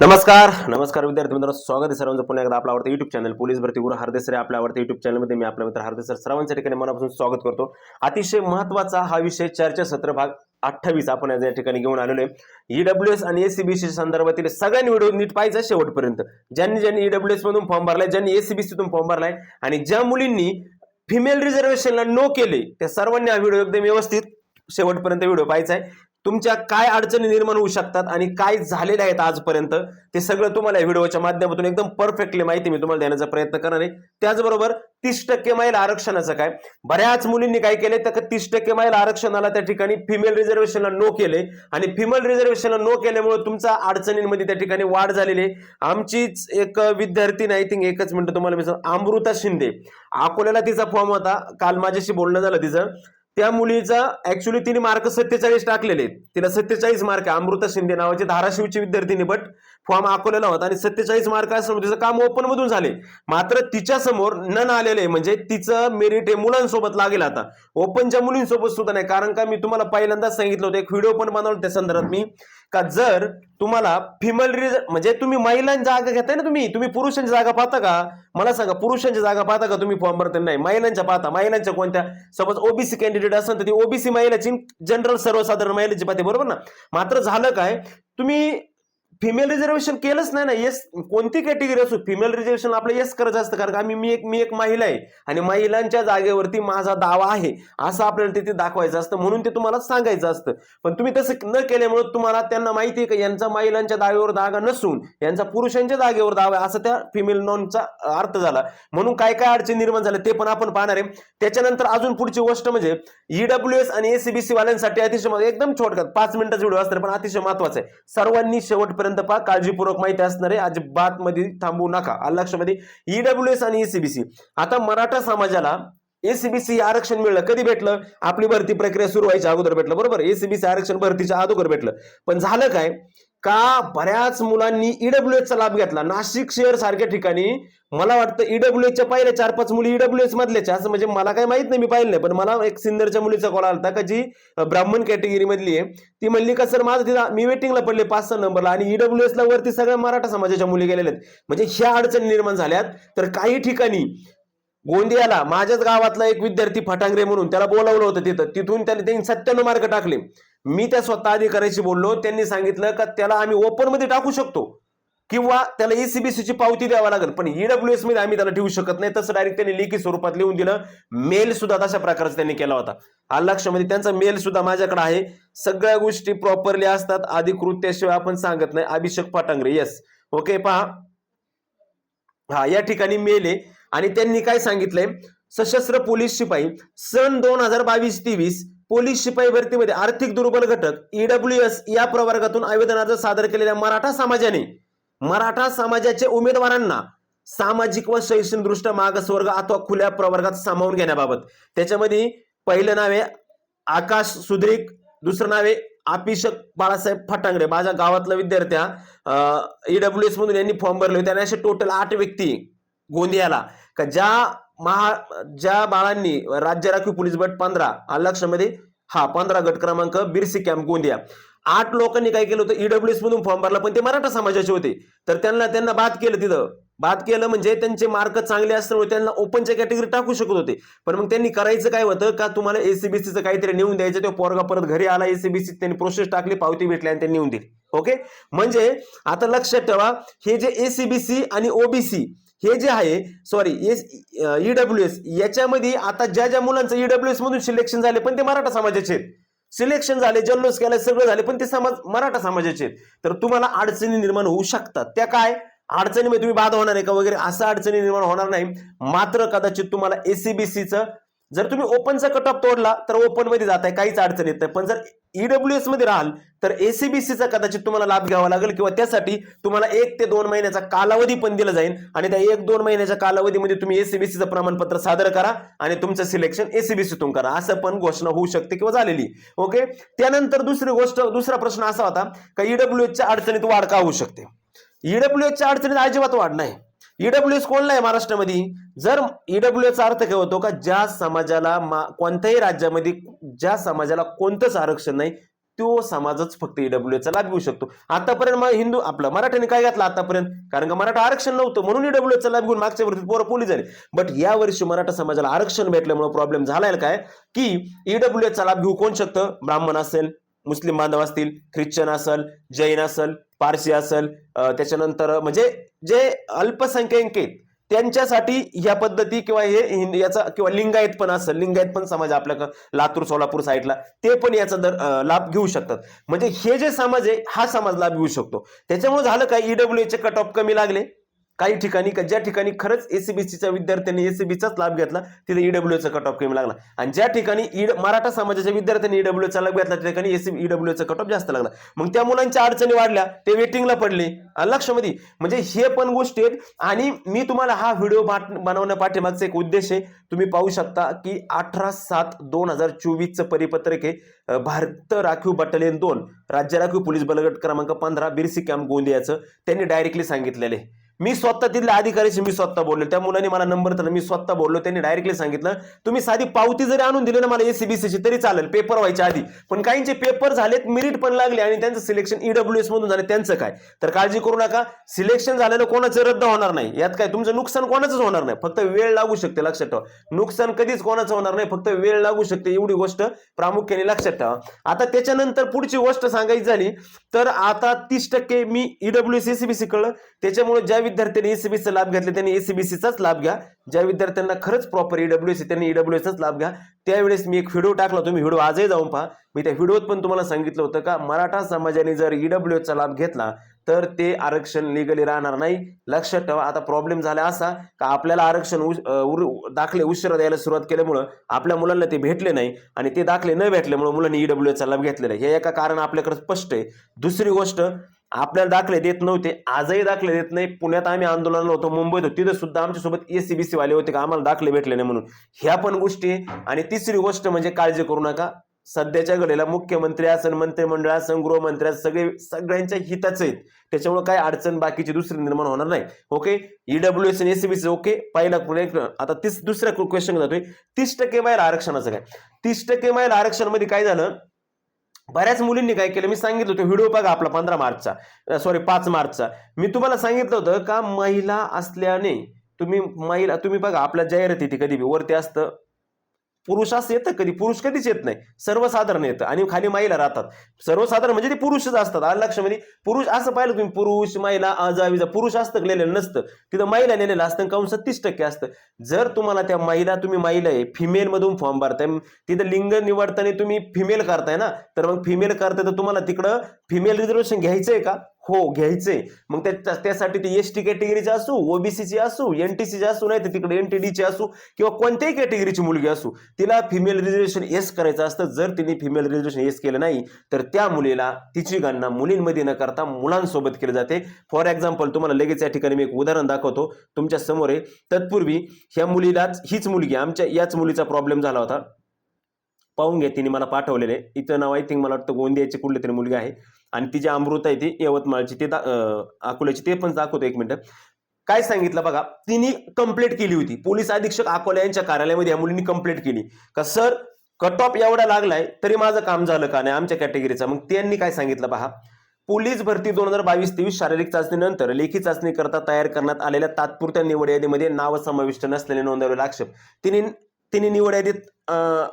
नमस्कार नमस्कार विद्यार्थी मित्रांनो स्वागत आहे सर्वांचं. पुन्हा एकदा आपला आवडतं युट्यूब चॅनल पोलीस भरती गुरु हरदेसरे आपल्या आवडत्या युट्यूब चॅनलमध्ये मी आपला मित्र हरदेसर सर्वांच्या ठिकाणी मनापासून स्वागत करतो. अतिशय महत्त्वाचा हा विषय चर्चासत्र भाग अठ्ठावीस आपण या ठिकाणी घेऊन आलेलो आहे. ईडब्ल्यू एस आणि एसीबीसी संदर्भातील सगळ्यांनी व्हिडिओ नीट पाहायचा शेवटपर्यंत. ज्यांनी ज्यांनी ईडब्ल्यू एस मधून फॉर्म भरलाय ज्यांनी एसीबीसीतून फॉर्म भरलाय आणि ज्या मुलींनी फिमेल रिझर्वेशनला नो केले त्या सर्वांनी हा व्हिडिओ एकदम व्यवस्थित शेवटपर्यंत व्हिडिओ पाहायचा आहे. तुमच्या काय अडचणी निर्माण होऊ शकतात आणि काय झालेल्या आहेत आजपर्यंत ते सगळं तुम्हाला या व्हिडिओच्या माध्यमातून एकदम परफेक्टली माहिती मी तुम्हाला देण्याचा प्रयत्न करणार आहे. त्याचबरोबर तीस टक्के महिला आरक्षणाचं काय? बऱ्याच मुलींनी काय केले? तर तीस टक्के महिला आरक्षणाला त्या ठिकाणी फिमेल रिझर्वेशनला नो केले. आणि फिमेल रिझर्वेशनला नो केल्यामुळे तुमचा अडचणींमध्ये त्या ठिकाणी वाढ झालेली आहे. आमचीच एक विद्यार्थी आय थिंक एकच मिनिट तुम्हाला मी अमृता शिंदे. अकोल्याला तिचा फॉर्म होता. काल माझ्याशी बोलणं झालं तिचं. त्या मुलीचा ऍक्च्युली तिने मार्क सत्तेचाळीस टाकलेले आहेत. तिला सत्तेचाळीस मार्क अमृता शिंदे नावाची धाराशिवची विद्यार्थिनी बट फॉर्म आखवलेला होता आणि सत्तेचाळीस मार्क असल्यामुळे तिचं काम ओपन मधून झाले. मात्र तिच्या समोर नन आलेले म्हणजे तिचं मेरिट हे मुलांसोबत लागेल आता. ओपनच्या मुलींसोबत सुद्धा नाही. कारण का मी तुम्हाला पहिल्यांदाच सांगितलं होतं. एक व्हिडिओ पण बनवला त्या संदर्भात मी. का जर तुम्हाला फिमेल रिज म्हणजे तुम्ही महिलांची जागा घेताय ना तुम्ही तुम्ही पुरुषांची जागा पाहता का? मला सांगा पुरुषांची जागा पाहता का तुम्ही फॉर्म भरता नाही महिलांच्या पाहता. महिलांच्या कोणत्या? सपोज ओबीसी कॅन्डिडेट असेल तर ती ओबीसी महिलाची जनरल सर्वसाधारण महिलाची पाहते बरोबर ना? मात्र झालं काय? तुम्ही फिमेल रिझर्वेशन केलंच नाही ना. येस कोणती कॅटेगरी असो फिमेल रिझर्वेशन आपलं येस करत असतं. कारण का आम्ही मी एक मी एक महिला आहे. आणि महिलांच्या जागेवरती माझा दावा आहे. असं आपल्याला तिथे दाखवायचं असतं. म्हणून ते तुम्हाला सांगायचं असतं. पण तुम्ही तसं न केल्यामुळे तुम्हाला त्यांना माहिती आहे का यांचा महिलांच्या दावेवर दागा नसून यांचा पुरुषांच्या जागेवर दावा आहे. असं त्या फिमेल नॉनचा अर्थ झाला. म्हणून काय काय अडचणी निर्माण झाल्या ते पण आपण पाहणार आहे. त्याच्यानंतर अजून पुढची गोष्ट म्हणजे ईडब्ल्यू एस आणि एसीबीसी वाल्यांसाठी अतिशय एकदम छोटकत पाच मिनिटाचा व्हिडिओ असतात पण अतिशय महत्वाचं आहे. सर्वांनी शेवटपर्यंत पहा काळजीपूर्वक माहिती असणारे अजिबात मध्ये थांबू नका. लक्षामध्ये? ईडब्ल्यू एस आणि ईसीबीसी आता मराठा समाजाला एसीबीसी आरक्षण मिळलं. कधी भेटलं? आपली भरती प्रक्रिया सुरू व्हायच्या अगोदर भेटलं. बरोबर? एसीबीसी आरक्षण भरतीच्या अगोदर भेटलं. पण झालं काय? का बऱ्याच मुलांनी ईडब्ल्यू चा लाभ घेतला. नाशिक शहर सारख्या ठिकाणी मला वाटतं ईडब्ल्यू च्या पहिल्या चार पाच मुली ईडब्ल्यू एस मधल्याच्या. असं म्हणजे मला काही माहीत नाही मी पाहिलं नाही. पण मला एक सिंदरच्या मुलीचा कॉल आला का जी ब्राह्मण कॅटेगरी मधली आहे. ती म्हणली का सर माझं तिला मी वेटिंगला पडले पाच सहा नंबरला आणि ईडब्ल्यू एसला वरती सगळ्या मराठा समाजाच्या मुली गेलेल्या आहेत. म्हणजे ह्या अडचणी निर्माण झाल्यात. तर काही ठिकाणी गोंदियाला माझ्याच गावातला एक विद्यार्थी फटांगरे म्हणून त्याला बोलावलं होतं तिथं. तिथून त्याने त्यांनी सत्त्याण्णव मार्क टाकले. मी त्या स्वतः अधिकाऱ्याशी बोललो. त्यांनी सांगितलं का त्याला आम्ही ओपनमध्ये टाकू शकतो. किंवा त्याला एसीबीसी ची पावती द्यावा लागेल. पण ईडब्ल्यू एसमध्ये आम्ही त्याला ठेवू शकत नाही. तसं डायरेक्ट त्यांनी लेखी स्वरूपात लिहून दिलं. मेल सुद्धा तशा प्रकारचा त्यांनी केला होता. हा लक्षामध्ये त्यांचा मेल सुद्धा माझ्याकडे आहे. सगळ्या गोष्टी प्रॉपरली असतात. अधिकृत त्याशिवाय आपण सांगत नाही. अभिषेक पाटांगरे येस ओके पहा. हा या ठिकाणी मेल आहे. आणि त्यांनी काय सांगितलंय? सशस्त्र पोलीस शिपाई सन दोन हजार बावीस तेवीस पोलीस शिपाई भरतीमध्ये आर्थिक दुर्बल घटक ईडब्ल्यू एस या प्रवर्गातून आवेदन अर्ज सादर केलेल्या मराठा समाजाने मराठा समाजाच्या उमेदवारांना सामाजिक व शैक्षणिक दृष्ट्या मागासवर्ग अथवा खुल्या प्रवर्गात सामावून घेण्याबाबत. त्याच्यामध्ये पहिलं नाव आहे आकाश सुद्रिक दुसरं नाव आहे आपिषक बाळासाहेब फटांगडे. माझ्या गावातल्या विद्यार्थ्या ईडब्ल्यू एस मधून यांनी फॉर्म भरले होते आणि असे टोटल आठ व्यक्ती गोंदियाला. का ज्या महा ज्या बाळांनी राज्य राखीव पोलीस गट पंधरा लक्षामध्ये हा पंधरा गट क्रमांक बिरसी कॅम्प गोंदिया. आठ लोकांनी काय केलं होतं? ईडब्ल्यू एस मधून फॉर्म भरला पण ते मराठा समाजाचे होते. तर त्यांना त्यांना बाद केलं तिथं. बाद केलं म्हणजे त्यांचे मार्क चांगले असल्यामुळे त्यांना ओपनच्या कॅटेगरी टाकू शकत होते. पण मग त्यांनी करायचं काय होतं? का तुम्हाला एसीबीसीचं काहीतरी नेऊन द्यायचं? तो पोरगा परत घरी आला एसीबीसी त्यांनी प्रोसेस टाकली पावती भेटली आणि त्यांनी नेऊन दिली. ओके म्हणजे आता लक्षात ठेवा हे जे एसीबीसी आणि ओबीसी हे जे आहे सॉरी एस ईडब्ल्यू एस याच्यामध्ये आता ज्या ज्या मुलांचं ईडब्ल्यू एस मधून सिलेक्शन झाले पण ते मराठा समाजाचे आहेत. सिलेक्शन झाले जल्लोष केला सगळं झाले पण ते समाज मराठा समाजाचे आहेत. तर तुम्हाला अडचणी निर्माण होऊ शकतात. त्या काय? अडचणीमध्ये तुम्ही बाद होणार आहे का वगैरे? असं अडचणी निर्माण होणार नाही. मात्र कदाचित तुम्हाला एसीबीसीचं जर तुम्ही ओपनचा कट ऑफ तोडला तर ओपनमध्ये जाताय काहीच अडचण येत नाही. पण जर ईडब्ल्यू एसमध्ये राहाल तर एसीबीसीचा कदाचित तुम्हाला लाभ घ्यावा लागेल किंवा त्यासाठी तुम्हाला एक ते दोन महिन्याचा कालावधी पण दिला जाईल. आणि त्या एक दोन महिन्याच्या कालावधीमध्ये तुम्ही एसीबीसीचं प्रमाणपत्र सादर करा आणि तुमचं सिलेक्शन एसीबीसीतून करा. असं पण घोषणा होऊ शकते किंवा झालेली. ओके त्यानंतर दुसरी गोष्ट दुसरा प्रश्न असा होता का ईडब्ल्यू एसच्या अडचणीत वाढ का होऊ शकते? ईडब्ल्यू एसच्या अडचणीत अजिबात वाढ नाही. ईडब्ल्यू एस कोणला आहे महाराष्ट्रामध्ये? जर ईडब्ल्यू चा अर्थ काय होतो का ज्या समाजाला कोणत्याही राज्यामध्ये ज्या समाजाला कोणतंच आरक्षण नाही तो समाजच फक्त ईडब्ल्यूचा लाभ घेऊ शकतो. आतापर्यंत मग हिंदू आपलं मराठ्याने काय घातलं आतापर्यंत? कारण का मराठा आरक्षण नव्हतं म्हणून ईडब्ल्यूचा लाभ घेऊन मागच्या वर्षी पोरं पोलीस झाले. बट या वर्षी मराठा समाजाला आरक्षण भेटल्यामुळे प्रॉब्लेम झालाय काय? की ईडब्ल्यूचा लाभ घेऊ कोण शकतं? ब्राह्मण असेल मुस्लिम बांधव असतील ख्रिश्चन असेल जैन असेल पारसी असेल त्याच्यानंतर म्हणजे जे अल्पसंख्याक आहेत त्यांच्यासाठी ह्या पद्धती किंवा हे हिंद- याचा किंवा लिंगायत पण असेल लिंगायत पण समाज आपल्या लातूर सोलापूर साईडला ते पण याचा दर लाभ घेऊ शकतात. म्हणजे हे जे समाज आहे हा समाज लाभ घेऊ शकतो. त्याच्यामुळे झालं काय? ईडब्ल्यूचे कट ऑफ कमी लागले. काही ठिकाणी ज्या ठिकाणी खरंच एसीबीसीच्या विद्यार्थ्यांनी एसीबीचाच लाभ घेतला तिथे ईडब्ल्यूचा कट ऑफ कमी लागला. आणि ज्या ठिकाणी ईड मराठा समाजाच्या विद्यार्थ्यांनी ईडब्ल्यूचा लाभ घेतला त्या ठिकाणी एसी ईडब्ल्यूचा कट ऑफ जास्त लागला. मग त्या मुलांच्या अडचणी वाढल्या ते वेटिंगला पडले. आलं लक्षामध्ये म्हणजे हे पण गोष्टी आहेत. आणि मी तुम्हाला हा व्हिडिओ बनवण्या पाठीमागचा एक उद्देश आहे. तुम्ही पाहू शकता की अठरा सात दोन हजार चोवीसचं परिपत्रक आहे. भारत राखीव बटालियन दोन राज्य राखीव पोलीस बलगट क्रमांक पंधरा बिरसी कॅम्प गोंदियाचं. त्यांनी डायरेक्टली सांगितलेलं आहे. मी स्वतः तिथल्या अधिकाऱ्याशी मी स्वतः बोललो त्या मुलांनी मला नंबर दिला मी स्वतः बोललो. त्यांनी डायरेक्टली सांगितलं तुम्ही साधी पावती जरी आणून दिली ना मला एसीबीसीची तरी चालेल पेपर व्हायच्या आधी. पण काहींचे पेपर झालेत मिरिट पण लागले आणि त्यांचं सिलेक्शन ईडब्ल्यू एस मधून झालं. त्यांचं काय? तर काळजी करू नका. सिलेक्शन झालेलं कोणाचं रद्द होणार नाही. यात काय? तुमचं नुकसान कोणाचंच होणार नाही. फक्त वेळ लागू शकते लक्षात ठेवा. नुकसान कधीच कोणाचं होणार नाही. फक्त वेळ लागू शकते एवढी गोष्ट प्रामुख्याने लक्षात ठेवा. आता त्याच्यानंतर पुढची गोष्ट सांगायची झाली तर आता तीस टक्के मी ईडब्ल्यू एस एसीबीसी कळलं त्याच्यामुळे ज्या विद्यार्थ्यांनी एसीबीसीचा लाभ घेतला त्यांनी एसीबीसीचाच लाभ घ्या. ज्या विद्यार्थ्यांना खरंच प्रॉपर ईडब्ल्यू एस त्यांनी ईडब्ल्यूएसचाच लाभ घ्या. त्यावेळेस मी एक व्हिडिओ टाकला तुम्ही व्हिडिओ आजही जाऊन पहा. मी त्या व्हिडिओत पण तुम्हाला सांगितलं होतं का मराठा समाजाने जर ईडब्ल्यू लाभ घेतला तर ते आरक्षण लिगली राहणार नाही. लक्षात ठेवा आता प्रॉब्लेम झाला असा का आपल्याला आरक्षण दाखले उशिरा द्यायला सुरुवात केल्यामुळं आपल्या मुलांना ते भेटले नाही आणि ते दाखले न भेटल्यामुळे मुलांनी ईडब्ल्यू चा लाभ घेतलेला हे एका कारण आपल्याकडे स्पष्ट आहे. दुसरी गोष्ट आपल्याला दाखले देत नव्हते आजही दाखले देत नाही. पुण्यात आम्ही आंदोलनाला होतो मुंबईत होतो. तिथं सुद्धा आमच्यासोबत एसीबीसी वाले होते का? आम्हाला दाखले भेटले नाही म्हणून. ह्या पण गोष्टी आणि तिसरी गोष्ट म्हणजे काळजी करू नका. सध्याच्या घडीला मुख्यमंत्री असन मंत्रिमंडळ असन गृहमंत्री असन, सगळे सगळ्यांच्या हिताचे आहेत. त्याच्यामुळे काय अडचण बाकीची दुसरी निर्माण होणार नाही. ओके? ईडब्ल्यू एस आणि एसीबीसी ओके? पहिला पुणे आता तीस दुसऱ्या क्वेश्चन जातोय तीस टक्के बाहेर आरक्षणाचं काय? तीस टक्के महिला आरक्षणमध्ये काय झालं? बऱ्याच मुलींनी काय केलं? मी सांगितलं होतं व्हिडिओ बघा आपला पंधरा मार्चचा. सॉरी पाच मार्चचा. मी तुम्हाला सांगितलं होतं का महिला असल्याने तुम्ही महिला तुम्ही बघा आपल्या जाहिराती ती कधी बी वरती असतं. पुरुष असं येतं कधी पुरुष कधीच येत नाही. सर्वसाधारण येतं. आणि खाली महिला राहतात. सर्वसाधारण म्हणजे ते पुरुषच असतात. आलं लक्षामध्ये म्हणजे पुरुष असं पाहिलं तुम्ही पुरुष महिला आजाविजा पुरुष असतं लिहिलेलं नसतं. तिथं महिला लिहिलेलं असतं कंस तीस टक्के असतं. जर तुम्हाला त्या महिला तुम्ही महिला आहे फिमेल मधून फॉर्म भरताय तिथं लिंग निवडताना तुम्ही फिमेल करताय ना तर मग फिमेल करताय तर तुम्हाला तिकडं फिमेल रिझर्वेशन घ्यायचंय का? हो घ्यायचंय. मग त्या त्यासाठी ते एस टी कॅटेगरीचे असू ओबीसीची असू एनटीसीची असू नाही तर तिकडे एनटीडीची असू किंवा कोणत्याही कॅटेगरीची मुलगी असू तिला फिमेल रिझर्वेशन एस करायचं असतं. जर तिने फिमेल रिझर्वेशन एस केलं नाही तर त्या मुलीला तिची गणना मुलींमध्ये न करता मुलांसोबत केली जाते. फॉर एक्झाम्पल तुम्हाला लगेच या ठिकाणी मी एक उदाहरण दाखवतो. तुमच्यासमोर आहे तत्पूर्वी ह्या मुलीलाच हीच मुलगी आमच्या याच मुलीचा प्रॉब्लेम झाला होता. पाहून घ्या तिने मला पाठवलेले इथं नाव आय थिंक मला वाटतं गोंदियाची कुठली तरी मुलगी आहे. आणि ती जी अमृत आहे ती यवतमाळची ते दा- अकोल्याची ते पण दाखवतो एक मिनिट. काय सांगितलं बघा तिने कंप्लेंट केली होती. पोलीस अधीक्षक अकोला यांच्या कार्यालयामध्ये या मुलींनी कंप्लेंट केली. का सर कट ऑफ एवढा लागलाय तरी माझं काम झालं का नाही? आमच्या कॅटेगरीचा मग त्यांनी काय सांगितलं पहा पोलीस भरती दोन हजार बावीस तेवीस शारीरिक चाचणीनंतर लेखी चाचणी करता तयार करण्यात आलेल्या तात्पुरत्या निवड यादीमध्ये नाव समाविष्ट नसलेले नोंदवलेला आक्षेप. तिने तिने निवड यादीत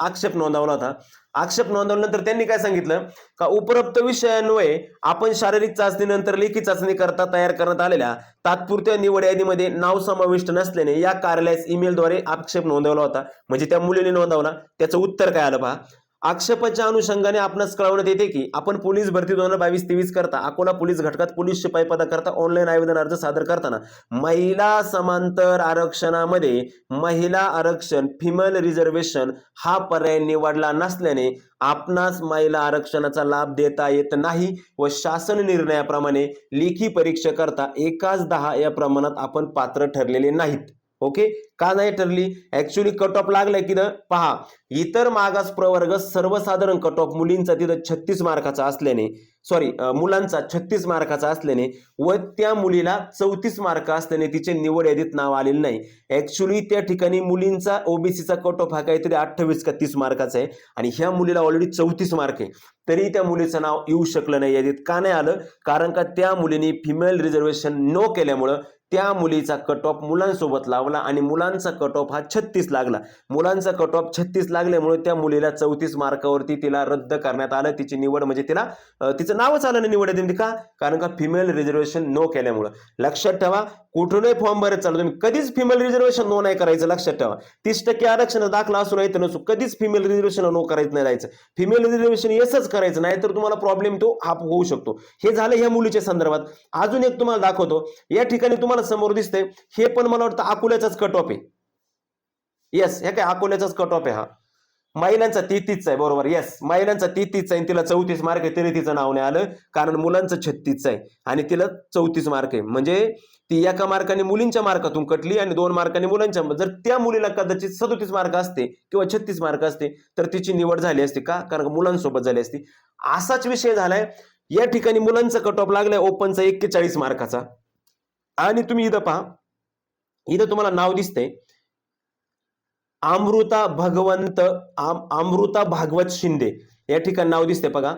आक्षेप नोंदवला होता. आक्षेप नोंदवल्यानंतर त्यांनी काय सांगितलं? का उपरोक्त विषयान्वये आपण शारीरिक चाचणीनंतर लेखी चाचणी करता तयार करण्यात आलेल्या तात्पुरत्या निवड यादीमध्ये नाव समाविष्ट नसल्याने या कार्यालयास ईमेलद्वारे आक्षेप नोंदवला होता. म्हणजे त्या मुलीने नोंदवला. त्याचं उत्तर काय आलं पहा? आक्षेपाच्या अनुषंगाने आपणास कळवण्यात येते की आपण पोलीस भरती दोन हजार बावीस तेवीस करता अकोला पोलीस घटकात पोलीस शिपाई पदाकरता ऑनलाईन आवेदन अर्ज सादर करताना महिला समांतर आरक्षणामध्ये महिला आरक्षण फिमेल रिझर्वेशन हा पर्याय निवडला नसल्याने आपणास महिला आरक्षणाचा लाभ देता येत नाही व शासन निर्णयाप्रमाणे लेखी परीक्षेकरता एकाच दहा या प्रमाणात आपण पात्र ठरलेले नाहीत. ओके का नाही ठरली? ऍक्च्युली कट ऑफ लागलाय की पहा इतर मागास प्रवर्ग सर्वसाधारण कट ऑफ मुलींचा तिथं छत्तीस मार्काचा असल्याने सॉरी मुलांचा छत्तीस मार्काचा असल्याने व त्या मुलीला चौतीस मार्क असल्याने तिचे निवड यादीत नाव आलेले नाही. ऍक्च्युली त्या ठिकाणी मुलींचा ओबीसीचा कट ऑफ हा काहीतरी अठ्ठावीस का तीस मार्काचा आहे आणि ह्या मुलीला ऑलरेडी चौतीस मार्क आहे. तरी त्या मुलीचं नाव येऊ शकलं नाही यादीत. का नाही आलं? कारण का त्या मुलीने फिमेल रिझर्वेशन नो केल्यामुळं त्या मुलीचा कट ऑफ मुलांसोबत लावला आणि मुलांचा कट ऑफ हा छत्तीस लागला. मुलांचा कट ऑफ छत्तीस लागल्यामुळे त्या मुलीला चौतीस मार्कावरती तिला रद्द करण्यात आलं. तिची निवड म्हणजे तिला तिचं नावच आलं नाही निवड यादीमध्ये. का? कारण का फिमेल रिझर्वेशन नो केल्यामुळं. लक्षात ठेवा कुठूनही फॉर्म भरत चालू तुम्ही कधीच फिमेल रिझर्वेशन नो नाही करायचं. लक्षात ठेवा. तीस टक्के आरक्षण दाखला असू नाही तर नसू कधीच फिमेल रिझर्वेशन नो करायचं नाही जायचं फिमेल रिझर्वेशन येसच करायचं नाही तर तुम्हाला प्रॉब्लेम तो हा होऊ शकतो. हे झालं ह्या मुलीच्या संदर्भात. अजून एक तुम्हाला दाखवतो. या ठिकाणी तुम्हाला समोर दिसतंय हे पण मला वाटतं अकोल्याचाच कट ऑफ आहे. येस हे काय अकोल्याचाच कट ऑफ आहे हा. महिलांचा तेहतीसचा आहे बरोबर. येस महिलांचा तेहतीसचा आहे तिला चौतीस मार्क आहे तरी तिचं नाव नाही आलं कारण मुलांचं छत्तीसच आहे आणि तिला चौतीस मार्क आहे. म्हणजे ती एका मार्काने मुलींच्या मार्कातून कटली आणि दोन मार्काने मुलांच्या जर त्या मुलीला कदाचित सदोतीस मार्क असते किंवा छत्तीस मार्क असते तर तिची निवड झाली असती का? कारण मुलांसोबत झाली असती. असाच विषय झालाय. या ठिकाणी मुलांचा कट ऑफ लागलाय ओपनचा एक्केचाळीस मार्काचा. आणि तुम्ही इथं पहा. इथं तुम्हाला नाव दिसतंय. अमृता भगवंत अमृता भागवत शिंदे. या ठिकाणी नाव दिसते बघा.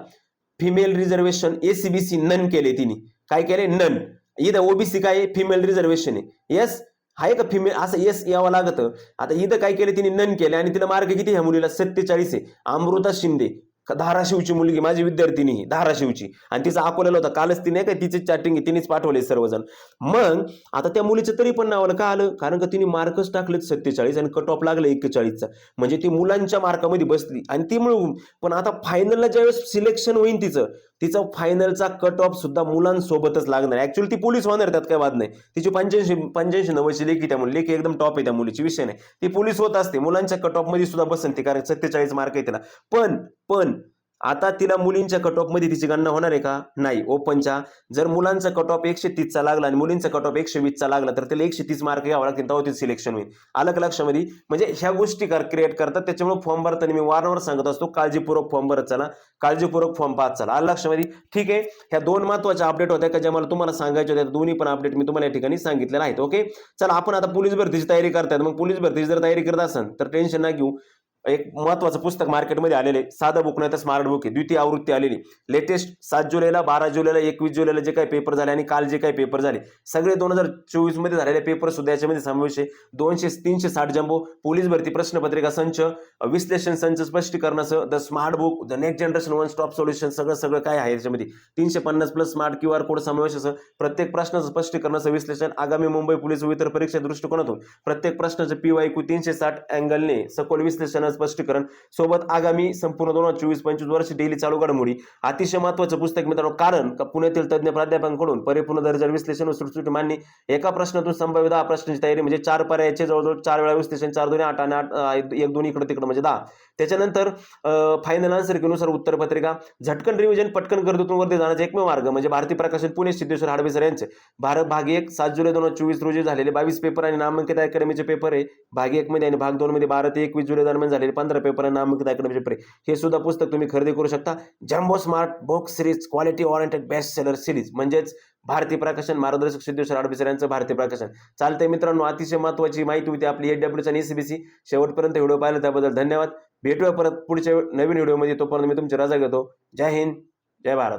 फिमेल रिझर्वेशन एसीबीसी नन केले तिने. काय केले नन इथं ओबीसी काय फिमेल रिझर्वेशन आहे. येस आहे का फिमेल असं येस यावं लागतं. आता इथं काय केलं तिने नन केले आणि तिला मार्क किती ह्या मुलीला? सत्तेचाळीस आहे. अमृता शिंदे. धाराशिवची मुलगी माझी विद्यार्थिनी धाराशिवची. आणि तिचा अकोल्याला होता. कालच तिने काय तिची चॅटिंग तिनेच पाठवले सर्वजण. मग आता त्या मुलीचं तरी पण नाव आलं का आलं? कारण का तिने मार्कच टाकलेत सत्तेचाळीस आणि कट ऑफ लागलं एक्केचाळीसचा. म्हणजे ती मुलांच्या मार्कामध्ये बसली. आणि ती मिळवून पण आता फायनलला ज्यावेळेस सिलेक्शन होईल तिचं तिचं फायनलचा कट ऑफ सुद्धा मुलांसोबतच लागणार ऍक्च्युअली ती पोलीस होणार त्यात काय वाद नाही. तिची पंच्याऐंशी पंच्याऐंशी नव्वदची लेखी त्या मुली लेखी एकदम टॉप आहे त्या मुलीची विषय नाही. ती पोलीस होत असते मुलांच्या कट ऑफमध्ये सुद्धा बसन ती कारण सत्तेचाळीस मार्क आहे तिला. पण पण आता तिला मुलींच्या कटमध्ये तिची गणना होणार आहे का? नाही. ओपनच्या जर मुलांचा कट ऑफ एकशे तीसचा लागला आणि मुलींचा कट ऑफ एकशे वीसचा लागला तर तिला एकशे तीस मार्क घ्यावा लागतील तेव्हा तिथे सिलेक्शन होईल. अलग लक्षामध्ये म्हणजे ह्या गोष्टी क्रिएट करतात. त्याच्यामुळे फॉर्म भरताना मी वारंवार सांगत असतो काळजीपूर्वक फॉर्म भरत चला. काळजीपूर्वक फॉर्म पाहत चला. अलग लक्षामध्ये ठीक आहे? ह्या दोन महत्त्वाच्या अपडेट होत्या का ज्या मला तुम्हाला सांगायच्या होत्या दोन्ही पण अपडेट मी तुम्हाला या ठिकाणी सांगितलेलं आहेत ओके चला आपण आता पोलीस भरतीची तयारी करतात मग पोलीस भरतीची जर तयारी करत असाल तर टेन्शन ना घेऊ. एक महत्वाचं पुस्तक मार्केटमध्ये आलेलं आहे. साधं बुक नाही तर स्मार्ट बुक आहे. द्वितीय आवृत्ती आलेली लेटेस्ट सात जुलैला बारा जुलैला एकवीस जुलैला जे काही पेपर झाले आणि काल जे काही पेपर झाले सगळे दोन हजार चोवीसमध्ये झालेले पेपर सुद्धा याच्यामध्ये समावेश आहे. दोनशे तीनशे साठ जम्बो पोलीस भरती प्रश्नपत्रिका संच विश्लेषण संच स्पष्टीकरणासह the smart book the next generation one stop solution सगळं सगळं काय आहे याच्यामध्ये? तीनशे पन्नास plus smart Q R code समावेश असं प्रत्येक प्रश्नाचं स्पष्टीकरणाचं विश्लेषण आगामी मुंबई पोलीस वितर परीक्षा दृष्टिकोनातून प्रत्येक प्रश्नाचं पी वाय क्यू तीनशे साठ अँगलने सखोल विश्लेषण स्पष्टीकरण. सोबत आगामी संपूर्ण दोन हजार चोवीस पंचवीस वर्ष डेली चालू घडामोडी. अतिशय महत्वाचं पुस्तक मित्रांनो कारण का पुण्यातील तज्ज्ञ प्राध्यापकांकडून परिपूर्ण दर्जा विश्लेषण व सुटसुटी मांडणी. एका प्रश्नातून संभाव्य दहा प्रश्नांची तयारी म्हणजे चार पर्यायाचे जवळजवळ चार वेळा विश्लेषण चार दोन्ही आठ आणि आठ एक दोन्ही इकडे तिकडे म्हणजे दहा. त्याच्यानंतर फायनल आन्सर केनुसार उत्तर पत्रिका झटकन रिव्हिजन पटकन गर्दीतून वरती जाण्याचा एकमेव मार्ग म्हणजे भारतीय प्रकाशन पुणे सिद्धेश्वर हाडबेसर यांचे. भारत भाग एक सात जुलै दोन हजार चोवीस रोजी झालेले बावीस पेपर आणि नामांकित अकॅडमीचे पेपर आहे. भाग एक मध्ये आणि भाग दोन मध्ये बारा ते एकवीस जुलै दरम्यान झाले झालेले पंधरा पेपर आणि नामांकित अकॅडमीचे पेपर हे सुद्धा पुस्तक तुम्ही खरेदी करू शकता. Jumbo smart book series quality oriented best seller series म्हणजेच भारतीय प्रकाशन मार्गदर्शक सिद्धेश्वर आडबिसर यांचं भारतीय प्रकाशन. चालतंय मित्रांनो अतिशय महत्वाची माहिती होती आपली एडब्ल्यूची आणि एसीबीसी शेवटपर्यंत व्हिडिओ पाहिला त्याबद्दल धन्यवाद. भेटूया परत पुढच्या नवीन व्हिडिओमध्ये. तोपर्यंत मी तुमची रजा घेतो. जय हिंद जय भारत.